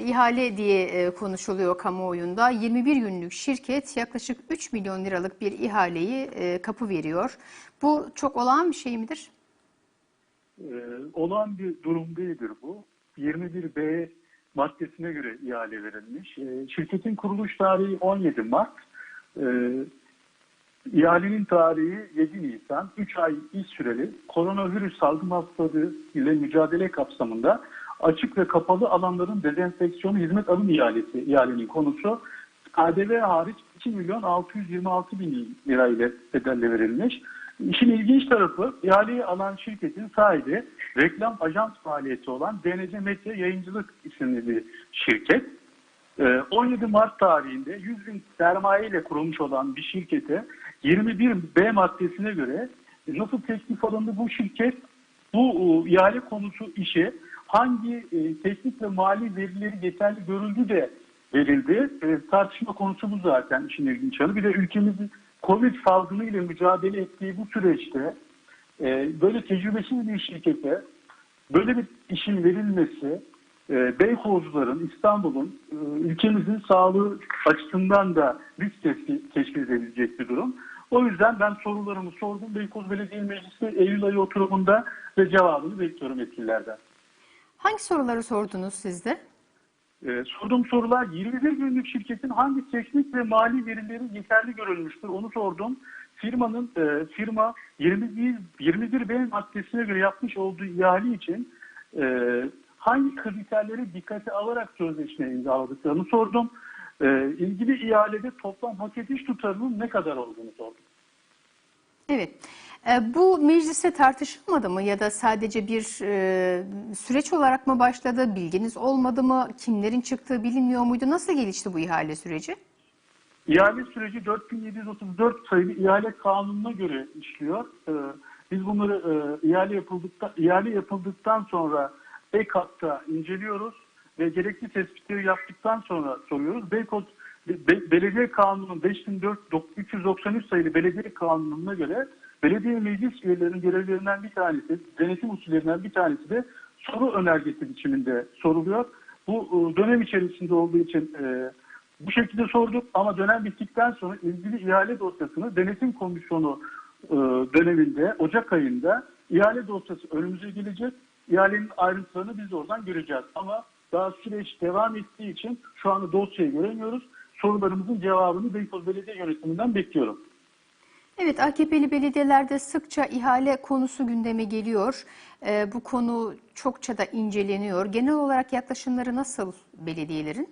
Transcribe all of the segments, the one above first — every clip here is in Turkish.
ihale diye e, konuşuluyor kamuoyunda. 21 günlük şirket yaklaşık 3 milyon liralık bir ihaleyi e, kapı veriyor. Bu çok olağan bir şey midir? Ee, olan bir durum değildir bu. 21B maddesine göre ihale verilmiş. Ee, şirketin kuruluş tarihi 17 Mart. Ee, ihalenin tarihi 7 Nisan. 3 ay iş süreli koronavirüs salgın hastalığı ile mücadele kapsamında açık ve kapalı alanların dezenfeksiyonu hizmet alım ihalesi ihalenin konusu. KDV hariç 2 milyon 626 bin lira ile bedelle verilmiş. İşin ilginç tarafı ihaleyi alan şirketin sahibi reklam ajans faaliyeti olan DNC Medya Yayıncılık isimli bir şirket. Ee, 17 Mart tarihinde 100 bin sermaye ile kurulmuş olan bir şirkete 21B maddesine göre e, nasıl teklif alındı bu şirket bu e, ihale konusu işe hangi e, teknik ve mali verileri yeterli görüldü de verildi. E, tartışma konusu bu zaten işin ilginç yanı. Bir de ülkemizin Covid salgını ile mücadele ettiği bu süreçte e, böyle tecrübesiz bir şirkete böyle bir işin verilmesi e, Beykozluların, İstanbul'un, e, ülkemizin sağlığı açısından da risk teşkil, edebilecek bir durum. O yüzden ben sorularımı sordum. Beykoz Belediye Meclisi Eylül ayı oturumunda ve cevabını bekliyorum yetkililerden. Hangi soruları sordunuz siz de? Ee, sorduğum sorular 21 günlük şirketin hangi teknik ve mali verileri yeterli görülmüştür onu sordum. Firmanın e, firma 21 21 B maddesine göre yapmış olduğu ihale için e, hangi kriterleri dikkate alarak sözleşme imzaladıklarını sordum. E, ilgili ihalede toplam hak ediş tutarının ne kadar olduğunu sordum. Evet. E, Bu mecliste tartışılmadı mı ya da sadece bir e, süreç olarak mı başladı? Bilginiz olmadı mı? Kimlerin çıktığı bilinmiyor muydu? Nasıl gelişti bu ihale süreci? İhale süreci 4734 sayılı ihale kanununa göre işliyor. Ee, biz bunları e, ihale yapıldıktan ihale yapıldıktan sonra EKAP'ta inceliyoruz ve gerekli tespitleri yaptıktan sonra soruyoruz. Beykoz Be- Belediye Kanunu'nun 5393 sayılı Belediye Kanunu'na göre belediye meclis üyelerinin görevlerinden bir tanesi, denetim usullerinden bir tanesi de soru önergesi biçiminde soruluyor. Bu e, dönem içerisinde olduğu için e, bu şekilde sorduk ama dönem bittikten sonra ilgili ihale dosyasını denetim komisyonu e, döneminde Ocak ayında ihale dosyası önümüze gelecek. İhalenin ayrıntılarını biz oradan göreceğiz. Ama daha süreç devam ettiği için şu anda dosyayı göremiyoruz. Sorularımızın cevabını Beykoz Belediye Yönetiminden bekliyorum. Evet, AKP'li belediyelerde sıkça ihale konusu gündeme geliyor. E, bu konu çokça da inceleniyor. Genel olarak yaklaşımları nasıl belediyelerin?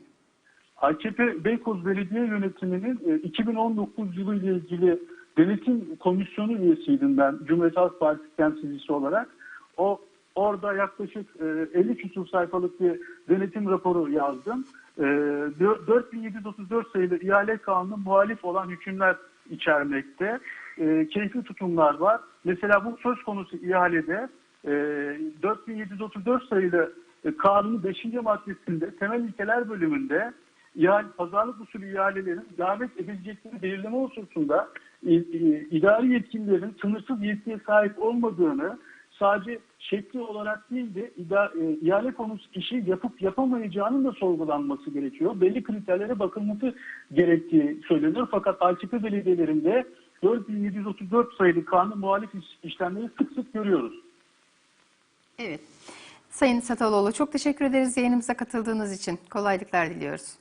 AKP Beykoz Belediye Yönetimi'nin e, 2019 yılı ile ilgili denetim komisyonu üyesiydim ben Cumhuriyet Halk Partisi temsilcisi olarak. O orada yaklaşık e, 50 küsur sayfalık bir denetim raporu yazdım. E, 4734 sayılı ihale kanunu muhalif olan hükümler içermekte. E, keyfi tutumlar var. Mesela bu söz konusu ihalede e, 4734 sayılı e, kanunun 5. maddesinde temel ilkeler bölümünde yani pazarlık usulü ihalelerin davet edilecekleri belirleme hususunda idari yetkililerin sınırsız yetkiye sahip olmadığını sadece şekli olarak değil de ida, e, ihale konusu işi yapıp yapamayacağının da sorgulanması gerekiyor. Belli kriterlere bakılması gerektiği söyleniyor. Fakat AKP belediyelerinde 4734 sayılı kanun muhalif iş- işlemleri sık sık görüyoruz. Evet. Sayın Sataloğlu çok teşekkür ederiz yayınımıza katıldığınız için. Kolaylıklar diliyoruz.